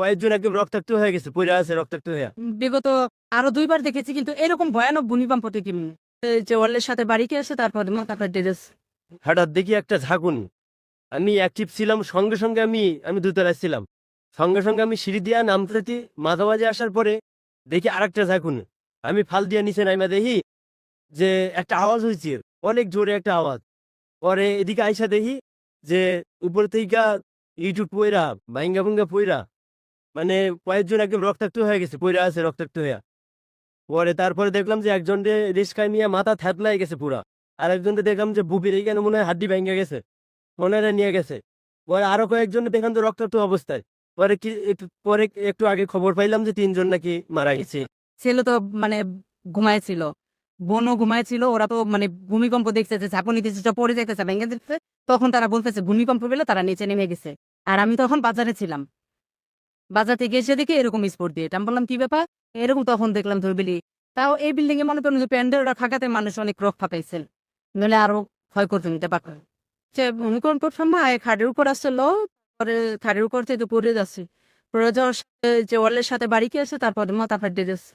কয়েকজন একদম রক্তাক্ত হয়ে গেছে পড়ে আছে রক্তাক্ত হয়ে। বিগত আরও দুইবার দেখেছি কিন্তু এরকম ভয়ানক ভূমিকম্প থেকে যে ওয়ালের সাথে বাড়ি গেছে তারপর মাথাটা ডেরেছে হঠাৎ দেখি একটা ঝাঁকুন। আমি অ্যাক্টিভ ছিলাম সঙ্গে সঙ্গে আমি আমি দোতলায় ছিলাম। সঙ্গে সঙ্গে আমি সিঁড়ি দিয়া নামতে মাঝা মাঝে আসার পরে দেখি আরেকটা ঝাঁকুন। আমি ফাল দিয়া নিচে নাইমা দেখি যে একটা আওয়াজ হয়েছে অনেক জোরে একটা আওয়াজ। পরে এদিকে আইসা দেখি যে উপর থেকে ইউটিউব পয়রা ভাঙ্গা ভুঙ্গা পয়রা মানে কয়েকজন একদম রক্তাক্ত হয়ে গেছে পয়রা আছে রক্তাক্ত হয়ে পরে তারপরে দেখলাম যে একজন রিস্কায় নিয়ে মাথা থ্যাতলাই গেছে পুরা। আর একজনকে দেখলাম যে বুপির এইখানে মনে হয় হাড্ডি ভেঙে গেছে ওনারা নিয়ে গেছে। পরে আরও কয়েকজন দেখলাম তো রক্তাক্ত অবস্থায়। পরে কি পরে একটু আগে খবর পাইলাম যে তিনজন নাকি মারা গেছে। ছেলে তো মানে ঘুমাইছিল, বোনও ঘুমাইছিল, ওরা তো মানে ভূমিকম্প দেখতেছে, ঝাঁকুনি দিতেছে পড়ে যাইতেছে, ভেঙে দিতেছে। তখন তারা বলতেছে, ভূমিকম্প পেলে তারা নিচে নেমে গেছে। আর আমি তখন বাজারে ছিলাম। বাজার থেকে এসে দেখি এরকম স্পোর্ট দিয়ে। আমি বললাম, কি ব্যাপার? এরকম তখন দেখলাম ধরবিলি তাও এই বিল্ডিং এ মনে করেন যে প্যান্ডেলটা থাকাতে মানুষ অনেক রক্ষা পাইছেন নইলে আরও ক্ষয় করতে নিতে পারত সে ভূমিকম্পের সময় খাটের উপর আসছে আসছিল পরে খাটের উপর থেকে পড়ে যাচ্ছে। পড়ে যাওয়ার যে ওয়ালের সাথে বাড়ি গেছে তারপরে মাথা ফাটিয়ে যাচ্ছে